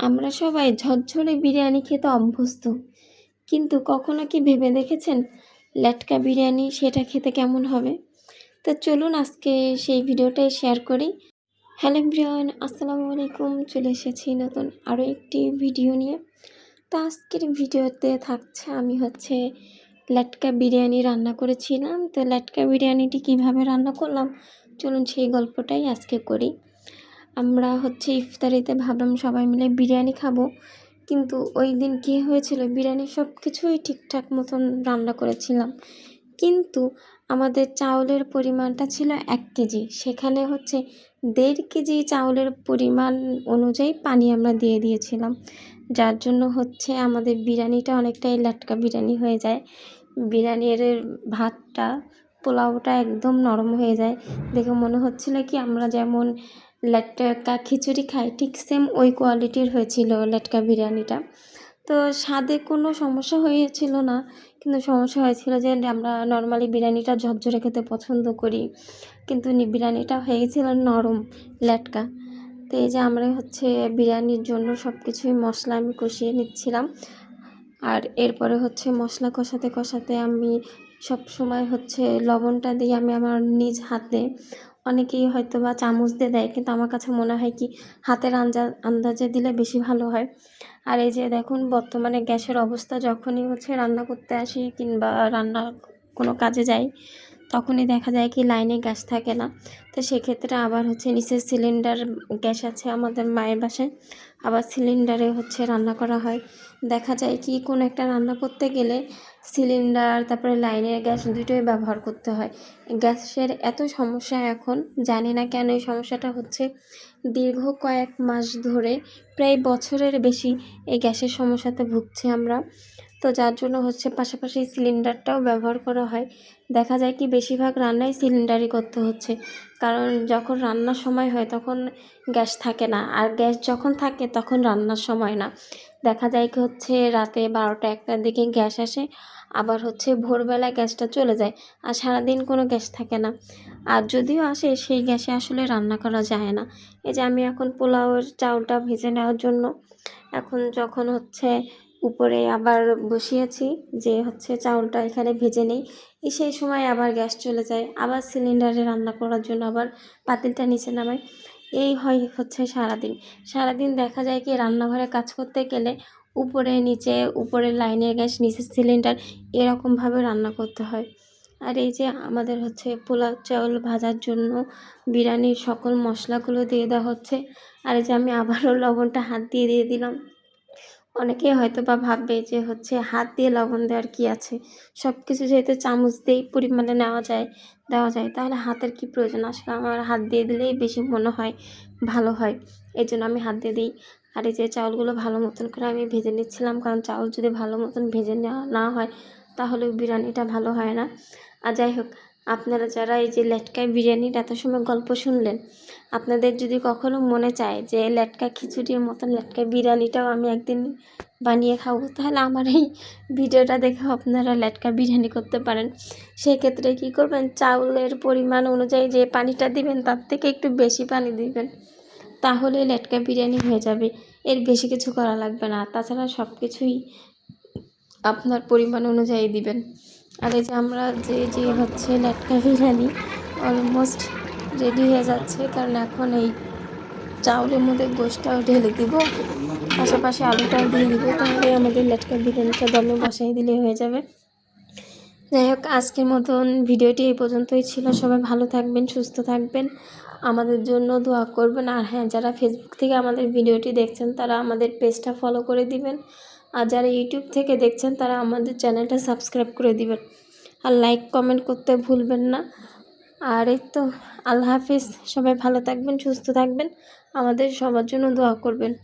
আমরা সবাই ঝরঝরে বিরিয়ানি খেতে অভ্যস্ত। কিন্তু কখনো কি ভেবে দেখেছেন লেটকা বিরিয়ানি সেটা খেতে কেমন হবে? তো চলুন আজকে সেই ভিডিওটাই শেয়ার করি। হ্যালো ব্রিয়ান আসসালামু আলাইকুম। চলে এসেছি নতুন আরও একটি ভিডিও নিয়ে। তো আজকের ভিডিওতে থাকছে আমি হচ্ছে লেটকা বিরিয়ানি রান্না করেছিলাম। তো লেটকা বিরিয়ানিটি কীভাবে রান্না করলাম? চলুন সেই গল্পটাই আজকে করি। আমরা হচ্ছে ইফতারিতে ভাবলাম সবাই মিলে বিরিয়ানি খাব। কিন্তু ওই দিন কী হয়েছিল, বিরিয়ানি সব কিছুই ঠিকঠাক মতন রান্না করেছিলাম। কিন্তু আমাদের চাউলের পরিমাণটা ছিল এক কেজি। সেখানে হচ্ছে দেড় কেজি চাউলের পরিমাণ অনুযায়ী পানি আমরা দিয়ে দিয়েছিলাম। যার জন্য হচ্ছে আমাদের বিরিয়ানিটা অনেকটাই লাটকা বিরিয়ানি হয়ে যায়। বিরিয়ানির ভাতটা, পোলাওটা একদম নরম হয়ে যায়। দেখে মনে হচ্ছিল কি আমরা যেমন লেটকা খিচুড়ি খাই ঠিক সেম ওই কোয়ালিটির হয়েছিল লেটকা বিরিয়ানিটা। তো স্বাদে কোনো সমস্যা হয়েছিল না, কিন্তু সমস্যা হয়েছিল যে আমরা নর্মালি বিরিয়ানিটা ঝরঝরে খেতে পছন্দ করি, কিন্তু বিরিয়ানিটা হয়ে গেছিল নরম, লেটকা। তো এই যে আমরা হচ্ছে বিরিয়ানির জন্য সব কিছুই মশলা আমি কষিয়ে নিচ্ছিলাম। আর এরপরে হচ্ছে মশলা কষাতে কষাতে আমি সব সময় হচ্ছে লবণটা দিয়ে আমি আমার নিজ হাতে অনেকেই হয়তো বা চামচ দিয়ে দেয়, কিন্তু আমার কাছে মনে হয় কি হাতের আঞ্জা, আন্দাজে দিলে বেশি ভালো হয়। আর এই যে দেখুন, বর্তমানে গ্যাসের অবস্থা যখনই হচ্ছে রান্না করতে আসি কিংবা রান্না কোনো কাজে যাই তখনই দেখা যায় কি লাইনে গ্যাস থাকে না। তো সেক্ষেত্রে আবার হচ্ছে নিচের সিলিন্ডার গ্যাস আছে আমাদের মায়ের বাসায়। আবার সিলিন্ডারে হচ্ছে রান্না করা হয়। দেখা যায় কি কোনো একটা রান্না করতে গেলে সিলিন্ডার তারপরে লাইনের গ্যাস দুটোই ব্যবহার করতে হয়। গ্যাসের এত সমস্যা এখন, জানি না কেন এই সমস্যাটা হচ্ছে। দীর্ঘ কয়েক মাস ধরে, প্রায় বছরের বেশি এই গ্যাসের সমস্যাতে ভুগছি আমরা। তো যার জন্য হচ্ছে পাশাপাশি সিলিন্ডারটাও ব্যবহার করা হয়। দেখা যায় কি বেশিরভাগ রান্নাই সিলিন্ডারই করতে হচ্ছে। কারণ যখন রান্নার সময় হয় তখন গ্যাস থাকে না। আর গ্যাস যখন থাকে তখন রান্নার সময় না। দেখা যায় কি হচ্ছে রাতে বারোটা একটার দিকে গ্যাস আসে, আবার হচ্ছে ভোরবেলা গ্যাসটা চলে যায় আর সারাদিন কোনো গ্যাস থাকে না। আর যদিও আসে সেই গ্যাসে আসলে রান্না করা যায় না। এই যে আমি এখন পোলাওয়ের চাউলটা ভেজে নেওয়ার জন্য এখন যখন হচ্ছে উপরে আবার বসিয়েছি যে হচ্ছে চাউলটা এখানে ভেজে নেই। সেই সময় আবার গ্যাস চলে যায়। আবার সিলিন্ডারে রান্না করার জন্য আবার পাতিলটা নিচে নামাই। এই হয় হচ্ছে সারাদিন। সারাদিন দেখা যায় কি রান্নাঘরে কাজ করতে গেলে উপরে নিচে, উপরের লাইনের গ্যাস নিচে সিলিন্ডার এরকমভাবে রান্না করতে হয়। আর এই যে আমাদের হচ্ছে পোলাও চাউল ভাজার জন্য বিরিয়ানির সকল মশলাগুলো দিয়ে দেওয়া হচ্ছে। আর এই যে আমি আবারও লবণটা হাত দিয়ে দিয়ে দিলাম। অনেকেই হয়তো বা ভাববে যে হচ্ছে হাত দিয়ে লবণ দেওয়ার কী আছে? সব কিছু যেহেতু চামচ দিয়েই পরিমাণে নেওয়া যায়, দেওয়া যায়, তাহলে হাতের কি প্রয়োজন? আসলে আমার হাত দিয়ে দিলেই বেশি মনে হয় ভালো হয়। এই জন্য আমি হাত দিয়ে দিই। আর এই যে চাউলগুলো ভালো মতন করে আমি ভেজে নিচ্ছিলাম, কারণ চাউল যদি ভালো মতন ভেজে নেওয়া না হয় তাহলে বিরিয়ানিটা ভালো হয় না। আর যাই হোক আপনারা যারা এই যে লেটকায় বিরিয়ানির এত সময় গল্প শুনলেন, আপনাদের যদি কখনো মনে চায় যে লেটকা খিচুড়ির মতন লেটকা বিরিয়ানিটাও আমি একদিন বানিয়ে খাব, তাহলে আমার এই ভিডিওটা দেখে আপনারা লেটকা বিরিয়ানি করতে পারেন। সেক্ষেত্রে কী করবেন? চাউলের পরিমাণ অনুযায়ী যে পানিটা দিবেন, তার থেকে একটু বেশি পানি দিবেন তাহলে লেটকা বিরিয়ানি হয়ে যাবে। এর বেশি কিছু করা লাগবে না। তাছাড়া সব কিছুই আপনার পরিমাণ অনুযায়ী দিবেন। আর এই যে আমরা যে যে হচ্ছে লেটকা বিরিয়ানি অলমোস্ট রেডি হয়ে যাচ্ছে, কারণ এখন এই চাউলের মধ্যে গোশটাও ঢেলে দিব, পাশাপাশি আলুটাও দিয়ে দিব, তাহলে আমাদের লেটকা বিরিয়ানিটা দমে বসাই দিলে হয়ে যাবে। যাই হোক, আজকের মতন ভিডিওটি এই পর্যন্তই ছিল। সবাই ভালো থাকবেন, সুস্থ থাকবেন, আমাদের জন্য দোয়া করবেন। আর হ্যাঁ যারা ফেসবুক থেকে আমাদের ভিডিওটি দেখছেন, তারা আমাদের পেজটা ফলো করে দিবেন। আর যারা ইউটিউব থেকে দেখছেন, তারা আমাদের চ্যানেলটা সাবস্ক্রাইব করে দিবেন। আর লাইক, কমেন্ট করতে ভুলবেন না। আর এই তো, আল্লাহ হাফিজ। সবাই ভালো থাকবেন, সুস্থ থাকবেন। আমাদের সবার জন্য দোয়া করবেন।